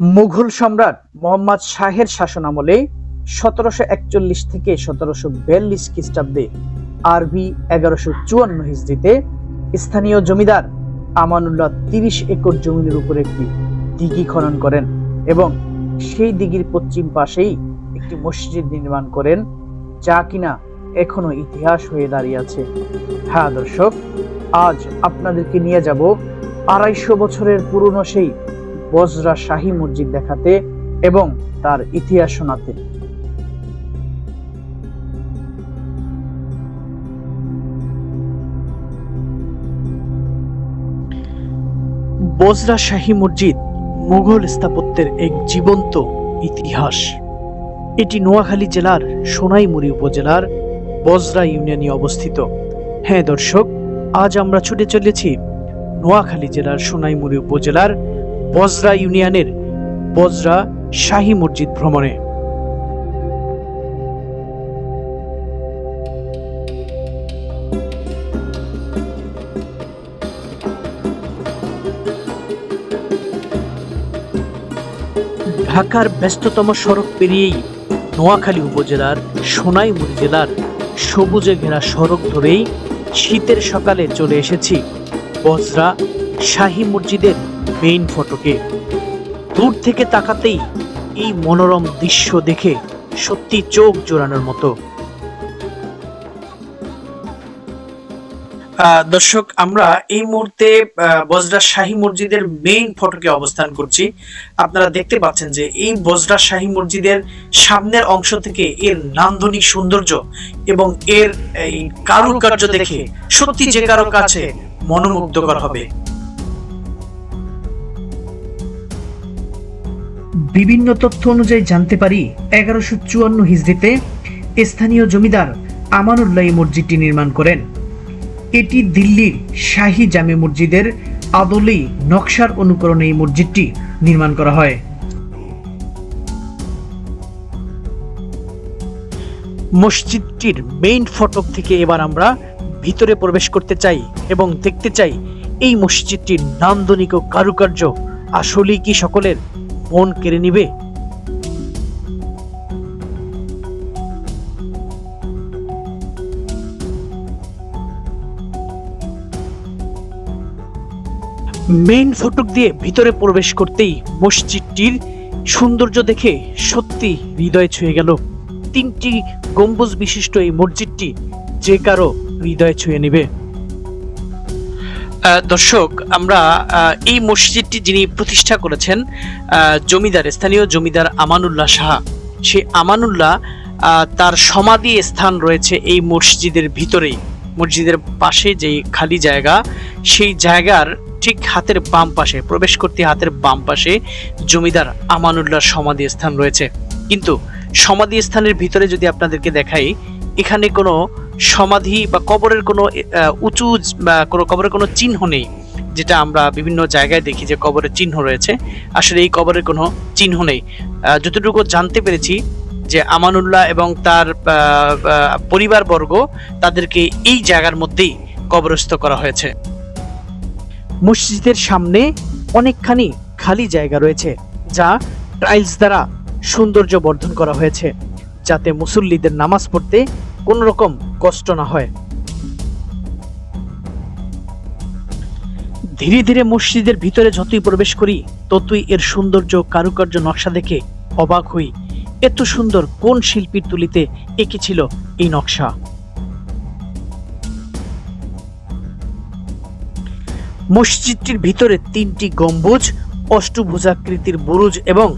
মুঘল সম্রাট মোহাম্মদ শাহের শাসনামলে সতেরোশো একচল্লিশ থেকে সতেরোশো বিয়াল্লিশ খ্রিস্টাব্দে আরবি এগারোশো চুয়ান্ন হিজড়িতে স্থানীয় জমিদার আমানুল্লাহ তিরিশ একর জমির উপর একটি দিঘি খনন করেন এবং সেই দিঘির পশ্চিম পাশেই একটি মসজিদ নির্মাণ করেন, যা কিনা এখনও ইতিহাস হয়ে দাঁড়িয়ে আছে। হ্যাঁ দর্শক, আজ আপনাদেরকে নিয়ে যাব আড়াইশো বছরের পুরনো সেই বজরা শাহী মসজিদ দেখাতে এবং তার ইতিহাস শোনাতে। বজরা শাহী মসজিদ মুঘল স্থাপত্যের এক জীবন্ত ইতিহাস। এটি নোয়াখালী জেলার সোনাইমুড়ি উপজেলার বজরা ইউনিয়নে অবস্থিত। হ্যাঁ দর্শক, আজ আমরা ছুটে চলেছি নোয়াখালী জেলার সোনাইমুড়ি উপজেলার বজরা ইউনিয়নের বজরা শাহী মসজিদ ভ্রমণে। ঢাকার ব্যস্ততম সড়ক পেরিয়েই নোয়াখালী উপজেলার সোনাইমুড়ি জেলার সবুজে ঘেরা সড়ক ধরেই শীতের সকালে চলে এসেছি বজরা শাহী মসজিদের মেইন ফটকে দূর থেকে তাকাতেই এই মনোরম দৃশ্য দেখে সত্যি চোখ জোড়ানোর মতো। দর্শক, আমরা এই মুহূর্তে বজরা শাহী মসজিদের মেইন ফটকে অবস্থান করছি। আপনারা দেখতে পাচ্ছেন যে এই বজরা শাহী মসজিদের সামনের অংশ থেকে এর নান্দনিক সৌন্দর্য এবং এর এই কারুকার্য দেখে সত্যি যে কারও কাছে মনোমুগ্ধকর হবে। বিভিন্ন তথ্য অনুযায়ী জানতে পারি এগারোশো চুয়ান্ন হিজড়িতে স্থানীয় জমিদার আমানুল্লাহ মসজিদটি নির্মাণ করেন। এটি দিল্লির শাহী জামে মসজিদের আদলেই নকশার অনুকরণে এই মসজিদটি নির্মাণ করা হয়। মসজিদটির মেইন ফটক থেকে এবার আমরা ভিতরে প্রবেশ করতে চাই এবং দেখতে চাই এই মসজিদটির নান্দনিক ও কারুকার্য। আসলেই কি সকলের? মন কেড়ে নিবে? মেইন ফটক দিয়ে ভিতরে প্রবেশ করতেই মসজিদটির সৌন্দর্য দেখে সত্যি হৃদয় ছুঁয়ে গেল। তিনটি গম্বুজ বিশিষ্ট এই মসজিদটি যে কারও হৃদয় ছুঁয়ে নেবে। দর্শক, আমরা এই মসজিদটি যিনি প্রতিষ্ঠা করেছেন জমিদার, স্থানীয় জমিদার আমানুল্লাহ সাহা, সেই আমানুল্লাহ তার সমাধি স্থান রয়েছে এই মসজিদের ভিতরেই। মসজিদের পাশে যে খালি জায়গা, সেই জায়গার ঠিক হাতের বাম পাশে, প্রবেশ করতে হাতের বাম পাশে জমিদার আমানুল্লাহর সমাধি স্থান রয়েছে। কিন্তু সমাধি স্থানের ভিতরে যদি আপনাদেরকে দেখাই, এখানে কোনো সমাধি বা কবরের কোনো উঁচু কোনো কবরের কোনো চিহ্ন নেই, যেটা আমরা বিভিন্ন জায়গায় দেখি যে কবরের চিহ্ন রয়েছে। আসলে এই কবরের কোনো চিহ্ন নেই। যতটুকু জানতে পেরেছি যে আমানুল্লাহ এবং তার পরিবারবর্গ তাদেরকে এই জায়গার মধ্যেই কবরস্থ করা হয়েছে। মসজিদের সামনে অনেকখানি খালি জায়গা রয়েছে, যা টাইলস দ্বারা সৌন্দর্য বর্ধন করা হয়েছে, যাতে মুসল্লিদের নামাজ পড়তে কোনো রকম কষ্ট না হয়। ধীরে ধীরে মসজিদের ভিতরে যতই প্রবেশ করি, ততই এর সৌন্দর্য, কারুকার্য, নকশা দেখে অবাক হই। এত সুন্দর কোন শিল্পীর তুলিতে এঁকেছিল এই নকশা? মসজিদটির ভিতরে তিনটি গম্বুজ, অষ্টভুজাকৃতির বুরুজ এবং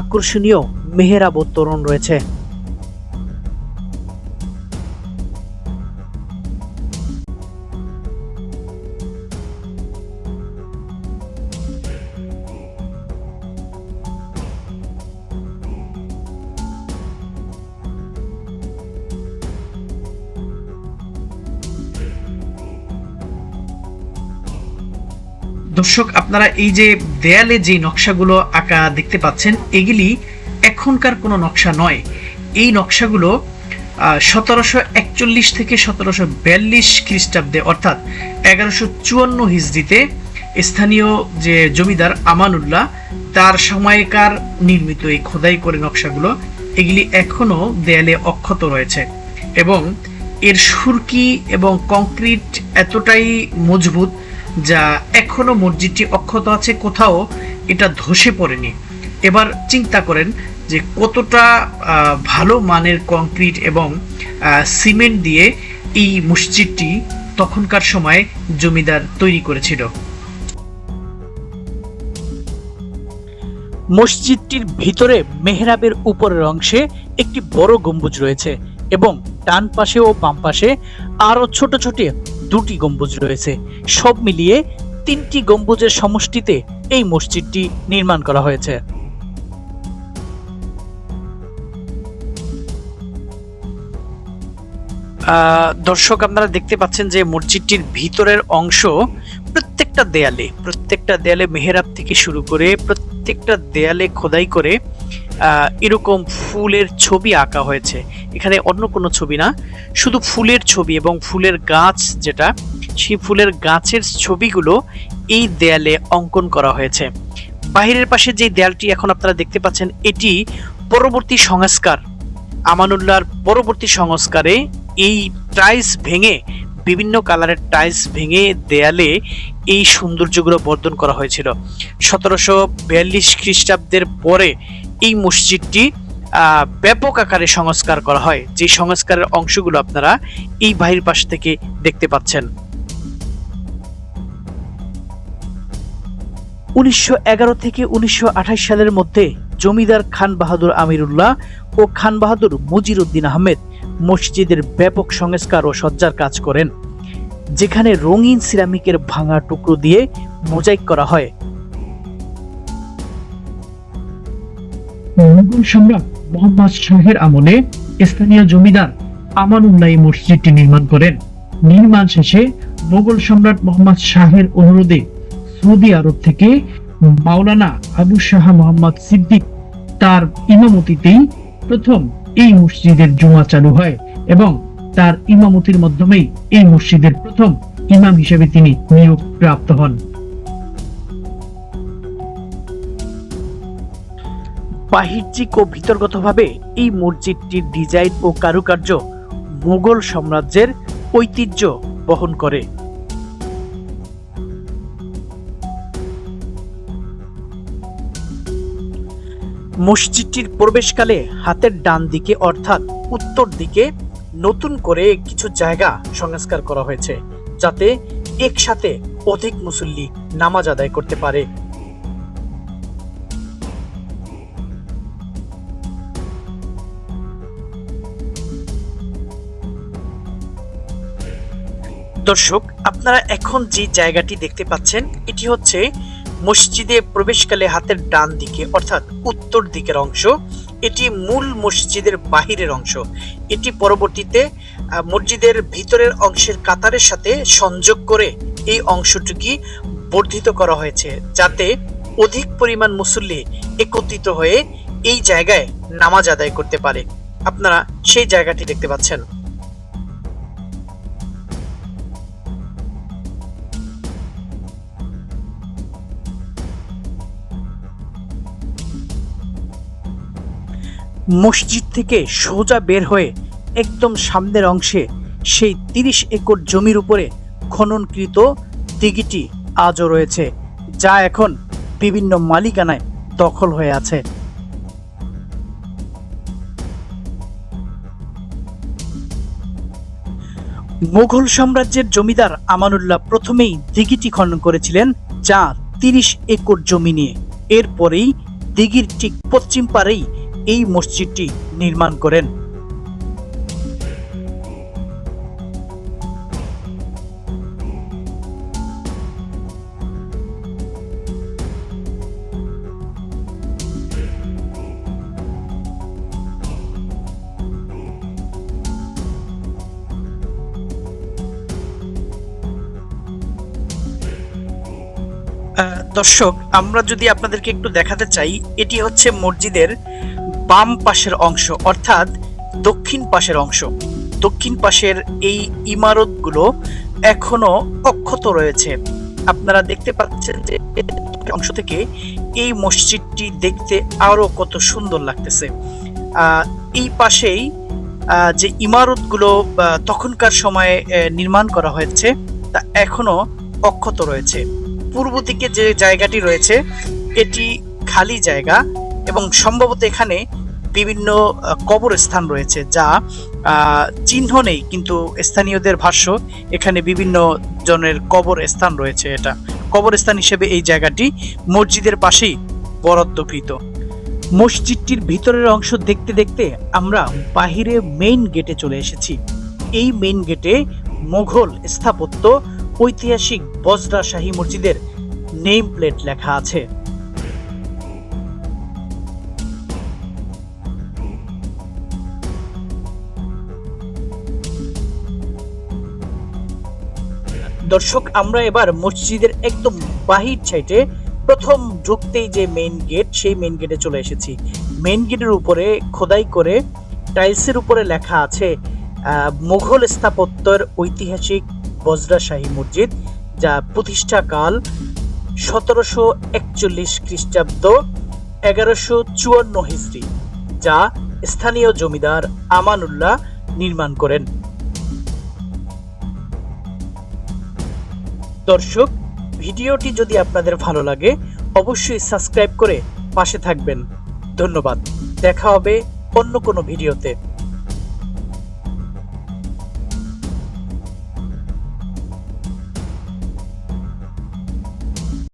আকর্ষণীয় মেহেরাব ও তোরণ রয়েছে। দর্শক, আপনারা এই যে দেয়ালে যে নকশাগুলো আঁকা দেখতে পাচ্ছেন, এগুলি এখনকার কোনো নকশা নয়। এই নকশাগুলো সতেরোশো একচল্লিশ থেকে সতেরোশো বিয়াল্লিশ খ্রিস্টাব্দে, অর্থাৎ এগারোশো চুয়ান্ন হিজড়িতে, স্থানীয় যে জমিদার আমানুল্লাহ, তার সময়কার নির্মিত এই খোদাই করে নকশাগুলো, এগুলি এখনও দেয়ালে অক্ষত রয়েছে। এবং এর সুরকি এবং কংক্রিট এতটাই মজবুত যা এখনও মসজিদটি অক্ষত আছে কোথাও, এটা ধসে পড়েনি। এবার চিন্তা করেন যে কতটা ভালো মানের কংক্রিট এবং সিমেন্ট দিয়ে এই মসজিদটি তখনকার সময় জমিদার তৈরি করেছিল। মসজিদটির ভিতরে মেহরাবের উপরের অংশে একটি বড় গম্বুজ রয়েছে এবং ডান পাশে ও বাম পাশে আরও ছোট ছোট দুটি গম্বুজ রয়েছে। সব মিলিয়ে তিনটি গম্বুজের সমষ্টিতে এই মসজিদটি নির্মাণ করা হয়েছে। দর্শক, আপনারা দেখতে পাচ্ছেন যে মসজিদটির ভিতরের অংশ প্রত্যেকটা দেয়ালে প্রত্যেকটা দেয়ালে মেহেরাব থেকে শুরু করে প্রত্যেকটা দেয়ালে খোদাই করে এরকম ফুলের ছবি আঁকা হয়েছে। এখানে অন্য কোনো ছবি না, শুধু ফুলের ছবি এবং ফুলের গাছ যেটা, সেই ফুলের গাছের ছবিগুলো এই দেয়ালে অঙ্কন করা হয়েছে। বাহিরের পাশে যে দেয়ালটি এখন আপনারা দেখতে পাচ্ছেন, এটি পরবর্তী সংস্কার। আমানুল্লাহর পরবর্তী সংস্কারে এই টাইলস ভেঙে, বিভিন্ন কালারের টাইলস ভেঙে দেয়ালে এই সৌন্দর্যগুলো বর্ধন করা হয়েছিল। সতেরোশো বিয়াল্লিশ খ্রিস্টাব্দের পরে এই মসজিদটি ব্যাপক আকারে সংস্কার করা হয়। যে সংস্কারের অংশগুলো আপনারা এই বাহির পাশ থেকে দেখতে পাচ্ছেন। উনিশশো এগারো থেকে উনিশশো আঠাশ সালের মধ্যে জমিদার খান বাহাদুর আমিরুল্লাহ ও খান বাহাদুর মুজির উদ্দিন আহমেদ মসজিদের ব্যাপক সংস্কার ও সজ্জার কাজ করেন, যেখানে রঙিন সিরামিকের ভাঙা টুকরো দিয়ে মোজাইক করা হয়। মুঘল সম্রাট মোহাম্মদ শাহের আমলে স্থানীয় জমিদার আমানুল্লাহ মসজিদটি নির্মাণ করেন। নির্মাণ শেষে মোগল সম্রাট মোহাম্মদ শাহের অনুরোধে সৌদি আরব থেকে মাওলানা আবু শাহ মোহাম্মদ সিদ্দিক তার ইমামতিতেই প্রথম এই মসজিদের জুমা চালু হয় এবং তার ইমামতির মাধ্যমেই এই মসজিদের প্রথম ইমাম হিসেবে তিনি নিয়োগ প্রাপ্ত হন। বাহ্যিক ও ভিতরগতভাবে এই মসজিদটির ডিজাইন ও কারুকার্য মুঘল সাম্রাজ্যের ঐতিহ্য বহন করে। মসজিদটির প্রবেশকালে হাতের ডান দিকে অর্থাৎ উত্তর দিকে নতুন করে কিছু জায়গা সংস্কার করা হয়েছে, যাতে একসাথে অধিক মুসল্লি নামাজ আদায় করতে পারে। দর্শক, আপনারা এখন যে জায়গাটি দেখতে পাচ্ছেন, এটি হচ্ছে মসজিদে প্রবেশকালে হাতের ডান দিকে, অর্থাৎ উত্তর দিকের অংশ। এটি মূল মসজিদের বাহিরের অংশ। এটি পরবর্তীতে মসজিদের ভিতরের অংশের কাতারের সাথে সংযোগ করে এই অংশটুকি বর্ধিত করা হয়েছে, যাতে অধিক পরিমাণ মুসল্লি একত্রিত হয়ে এই জায়গায় নামাজ আদায় করতে পারে। আপনারা সেই জায়গাটি দেখতে পাচ্ছেন। মসজিদ থেকে সোজা বের হয়ে একদম সামনের অংশে সেই তিরিশ একর জমির উপরে খননকৃত দিঘিটি আজও রয়েছে, যা এখন বিভিন্ন মালিকানায় দখল হয়ে আছে। মুঘল সাম্রাজ্যের জমিদার আমানুল্লাহ প্রথমেই দিঘিটি খনন করেছিলেন, যা তিরিশ একর জমি নিয়ে। এরপরেই দিঘির ঠিক পশ্চিম পারেই এই মসজিদটি নির্মাণ করেন। দর্শক আমরা যদি আপনাদেরকে একটু দেখাতে চাই এটি হচ্ছে মসজিদের বাম পাশের অংশ, অর্থাৎ দক্ষিণ পাশের অংশ। দক্ষিণ পাশের এই ইমারতগুলো এখনও অক্ষত রয়েছে। আপনারা দেখতে পাচ্ছেন যে অংশ থেকে এই মসজিদটি দেখতে আরও কত সুন্দর লাগতেছে। এই পাশেই যে ইমারতগুলো তখনকার সময়ে নির্মাণ করা হয়েছে, তা এখনও অক্ষত রয়েছে। পূর্ব দিকে যে জায়গাটি রয়েছে, এটি খালি জায়গা এবং সম্ভবত এখানে বিভিন্ন কবরস্থান রয়েছে যা চিহ্ন নেই, কিন্তু স্থানীয়দের ভাষ্য এখানে বিভিন্ন জনের কবর স্থান রয়েছে এটা। কবরস্থান হিসেবে এই জায়গাটি মসজিদের পাশেই বরাদ্দকৃত। মসজিদটির ভিতরের অংশ দেখতে দেখতে আমরা বাহিরে মেইন গেটে চলে এসেছি। এই মেইন গেটে মোঘল স্থাপত্য ঐতিহাসিক বজরা শাহী মসজিদের নেম প্লেট লেখা আছে। দর্শক, আমরা এবার মসজিদের একদম বাহির সাইডে প্রথম ঢুকতেই যে মেইন গেট সেই মেইন গেটে চলে এসেছি। মেইন গেটের উপরে খোদাই করে টাইলসের উপরে লেখা আছে মুঘল স্থাপত্যের ঐতিহাসিক বজরা শাহী মসজিদ, যা প্রতিষ্ঠাকাল সতেরোশো একচল্লিশ খ্রিস্টাব্দ এগারোশো চুয়ান্ন হিজড়ি, যা স্থানীয় জমিদার আমানুল্লাহ নির্মাণ করেন। দর্শক, ভিডিওটি যদি আপনাদের ভালো লাগে, অবশ্যই সাবস্ক্রাইব করে পাশে থাকবেন। ধন্যবাদ। দেখা হবে অন্য কোনো ভিডিওতে।